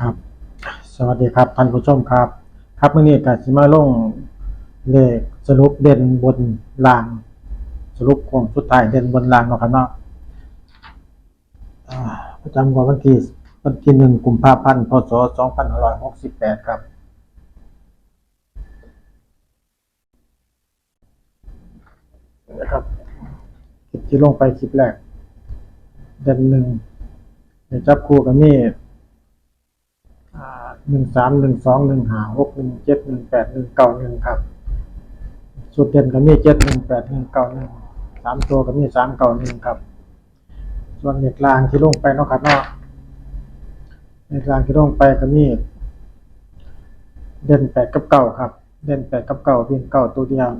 ครับ สวัสดีครับท่านผู้ชมครับ ครับมื่อนี้ก็สิมาลงเลขสรุปเด่นบนลาง สรุปของสุดท้ายเด่นบนลางเนาะครับเนาะอ่าประจำวันที่วันที่หนึ่งกุมภาพันธ์พศสองพันห้าร้อยหกสิบแปดครับนะครับคลิปที่ลงไปคลิปแรกเด่นหนึ่งในจับคู่กับนี่ หนึ่งสามหนึ่งสองหนึ่งห้าหกหนึ่งเจ็ดหนึ่งแปดหนึ่งเก้าหนึ่งครับสุดเด่นก็มีเจ็ดหนึ่งแปดหนึ่งเก้าหนึ่งสามตัวก็มีสามเก้าหนึ่งครับ ส่วนเด็กลางที่ลงไปเนาะครับเนาะเด็กลางที่ลงไปก็มีเด่นแปดกับเก้าครับ เด่นแปดกับเก้าเพียงเก้าตัวเดียว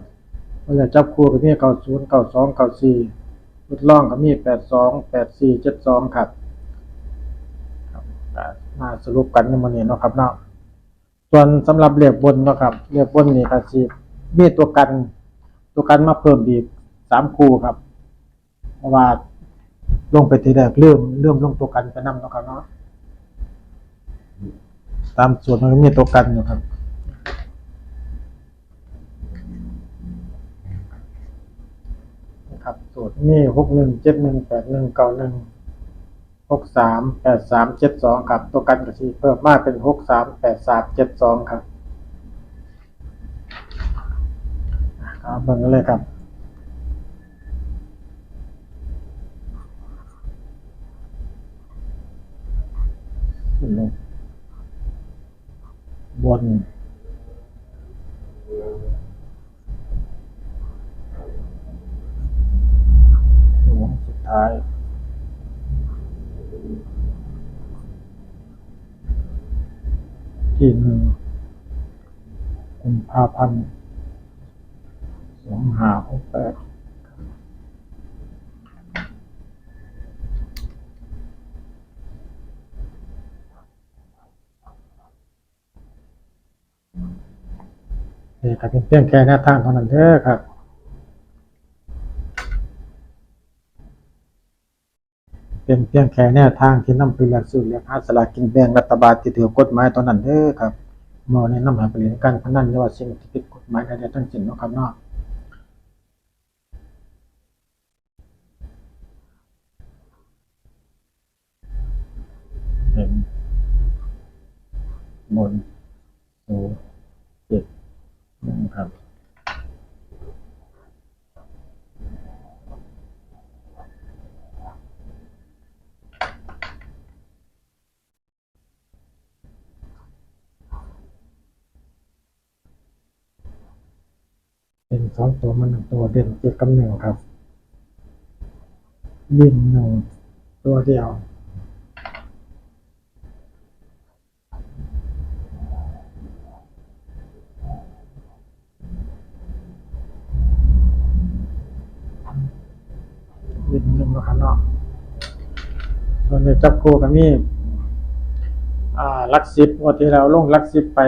เวลาจับคู่ก็มีเก้าศูนย์เก้าสองเก้าสี่ลุดล่องก็มีแปดสองแปดสี่เจ็ดสองครับ ก็มาสรุปกันในวันนี้เนาะครับเนาะส่วนสำหรับเรียบบนเนาะครับเรียบบนนี่ก็สิมีตัวกัน ตัวกันมาเพิ่มอีกสามคู่ครับ เพราะว่าลงไปทีแรกเริ่มเริ่มลงตัวกันไปนํเนาะครับเนาะตามส่วนมันมีตัวกันอยู่ครับนะครับสูตรมีหกหนึ่งเจ็ดหนึ่งแปดหนึ่งเก้าหนึ่ง หกสามแปดสามเจ็ดสองครับ ตัวกันกับชีเพิ่มมากเป็นหกสามแปดสามเจ็ดสองครับครับเบิ่งกันเลยครับขึ้นลงบนหัวสุดท้าย ที่หนึ่งกุมภาพันธ์สองหาหกแปดนี่ครับเป็นเพียงแค่หน้าทางเท่านั้นเด้อครับ เป็นเพียงแค่แนวทางที่นำไปเลือกซื้อเลือกหาสลากกินแบ่งรัฐบาลที่ถือกฎหมายตอนนั้นเด้อครับมอแนะนำให้ไปเล่นการพนันหรือว่าสิ่งที่ผิดกฎหมายใดๆทั้งสิ้นเนาะครับเนาะเป็นบนโซเจ็ดนึ่ครับ เป็นสองตัวมันหนึ่งตัวเด่นเจ็ดกับหนึ่งครับ วิ่งหนึ่งตัวเดียววิ่งหนึ่งนาะครับเนาะส่วนในจับคู่กับมีอ่าลักซิปวันที่เราลงลักซิปไป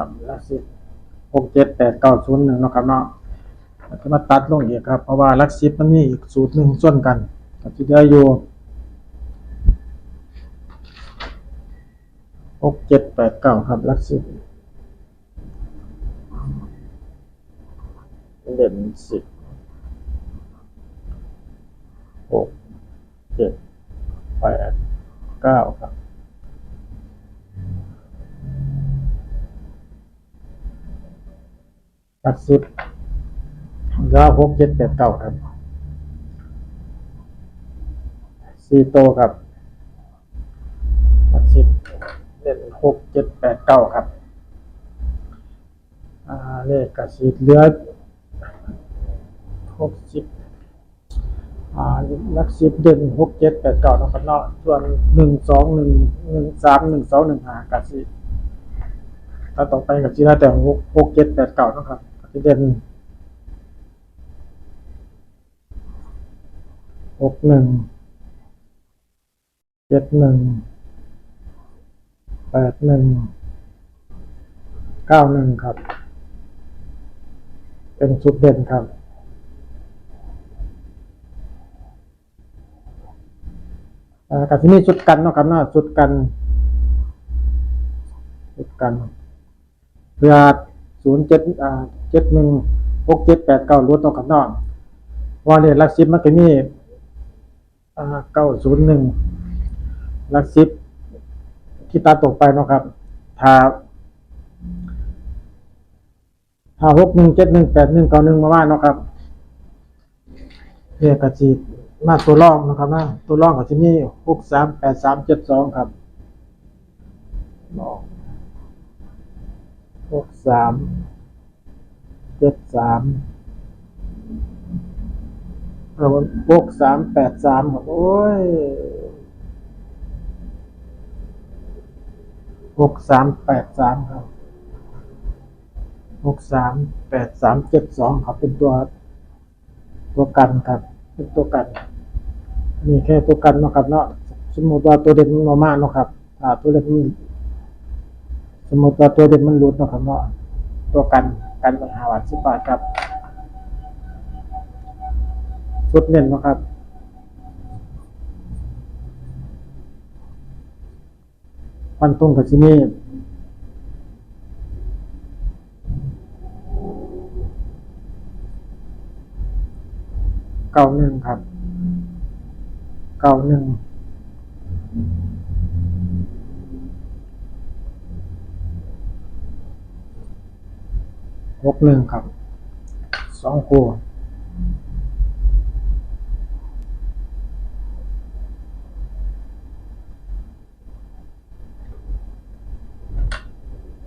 ครับลักสิบ หกเจ็ดแปดเก้าศูนย์หนึ่งนะครับเนาะแล้วก็มาตัดลงอีกครับ เพราะว่าลักซิปมันมีอีกสูตรหนึ่งส่วนกันก็ที่เหลือยู่หกเจ็ดแปดเก้าครับลักซิปเด่นสิบหกเจ็ดแปดเก้าครับ ตัดสิบแล้วหกเจ็ดแปดเก้าครับสี่โตครับตัดสิบเล่นหกเจ็ดแปดเก้าครับอ่าเลขกระสีเหลือหกสิบอ่าลักสิบเด่นหกเจ็ดแปดเก้านะครับเนาะส่วนหนึ่งสองหนึ่งหนึ่งสามหนึ่งสองหนึ่งห้ากระสีถ้าต่อไปกับจีน่าแต่หกหกเจ็ดแปดเก้านะครับ กระเด่นหกหนึ่งเจ็ดหนึ่งแปดหนึ่งเก้าหนึ่งครับ เป็นสุดเด่นครับอ่ากับที่นี่ชุดกันเนาะครับเนาะชุดกันชุดกันเพื่อ ศูนย์เจ็ดอ่าเจ็ดหนึ่งหกเจ็ดแปดเก้าลดเนาะครับเนาะว่าเรียนลักซิปมันก็มีอ่าเก้าศูนย์หนึ่งลักซิปที่ตัดตกไปนะครับถ้าถ้าหกหนึ่งเจ็ดหนึ่งแปดหนึ่งเก้าหนึ่งมาว่านะครับเรียกกระจีมาตัวร่องนะครับนะตัวร่องของที่นี่หกสามแปดสามเจ็ดสองครับหกสาม เจ็ดสามเราหกสามแปดสามครับโอ้ยหกสามแปดสามครับหกสามแปดสามเจ็ดสองครับเป็นตัว ตัวกันครับ เป็นตัวกันนี่แค่ตัวกันนะครับเนาะสมมติว่าตัวเด่นมันมามากนะครับถ้าตัวเด่นมันสมมติว่าตัวเด่นมันหลุดนะครับเนาะตัวกัน กันปัญหาวัดสิบบาทครับชุดเน้นนะครับพันตุ้งกับที่นี่เก้าหนึ่งครับ เก้าหนึ่ง หกหนึ่งครับสองคู่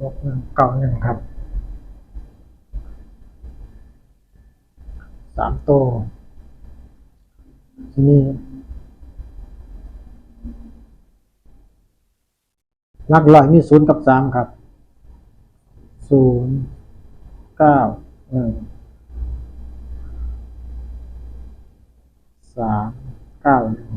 หกหนึ่งเก้าหนึ่งครับสามตัวที่นี่ลักร้อยมีศูนย์กับสามครับศูนย์ เก้าหนึ่งสามเก้าหนึ่ง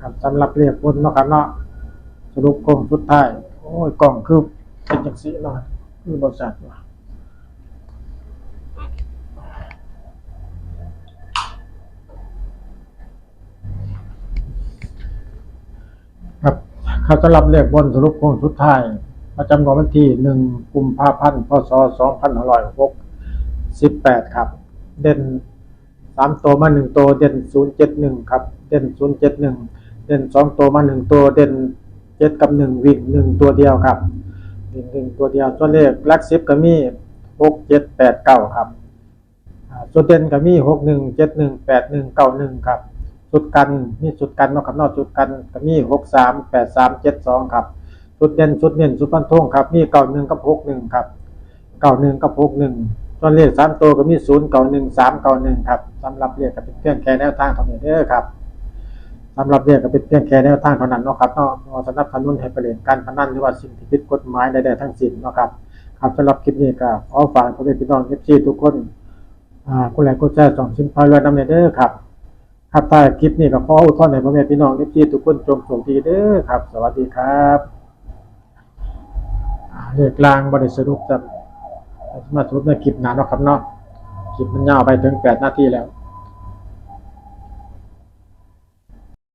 ครับสำหรับเรียกบนเนาะครับเนาะสรุปกล้องสุดท้าย โอ้ยกล้องคือเป็นจังสีเนาะคือบริษัทว่ะ ครับเขาจะรับเลขบนสรุปโค้งสุดท้าย ประจำวันที่หนึ่งกุมภาพันธ์พศสองพันห้าร้อยหกสิบแปดครับ เด่นสามตัวมาหนึ่งตัวเด่นศูนย์เจ็ดหนึ่งครับ เด่นศูนย์เจ็ดหนึ่งเด่นสองตัวมาหนึ่งตัวเด่นเจ็ดกับหนึ่งวิ่งหนึ่งตัวเดียวครับวิ่งหนึ่งตัวเดียวตัวเลขลักซิปก็มีหกเจ็ดแปดเก้าครับอ่าสุดเด่นก็มีหกหนึ่งเจ็ดหนึ่งแปดหนึ่งเก้าหนึ่งครับ สุดกันมีสุดกันนาะครับนอกสุดกันก็มีหกสามแปดสามเจ็ดสองครับสุดเด่นสุดเน้นสุดพันทงครับมีเก้าหนึ่งกับหกหนึ่งครับเก้าหนึ่งกับหกหนึ่งส่วนเลขสามตัวก็มีศูนย์เก้าหนึ่งสามเก้าหนึ่งครับสำหรับเลขก็เป็นเพียงแค่แนวทางเท่านี้เด้อครับสำหรับเลขก็เป็นเพียงแค่แนวทางเท่านั้นเนาะครับเนาะบ่สนับสนุนให้ไปเล่นการพนันหรือว่าสิ่งที่ผิดกฎหมายใดๆทั้งสิ้นเนาะครับครับสำหรับคลิปนี้ก็ขอฝากพ่อแม่พี่น้องเอฟซีทุกคนอ่าคุณแหลกคุณแจ้สองชิ้นพายเรือนำเนเด้อครับ ครับใต้คลิปนี้ก็ขออุทธรณ์ให้พ่อแม่พี่น้องที่ทุกคนจงโชคดีเด้อครับ สวัสดีครับเลขกลางบริสรุปจะมาสรุปในคลิปหนาเนาะครับเนาะคลิปมันยาวไปถึงแปดนาทีแล้ว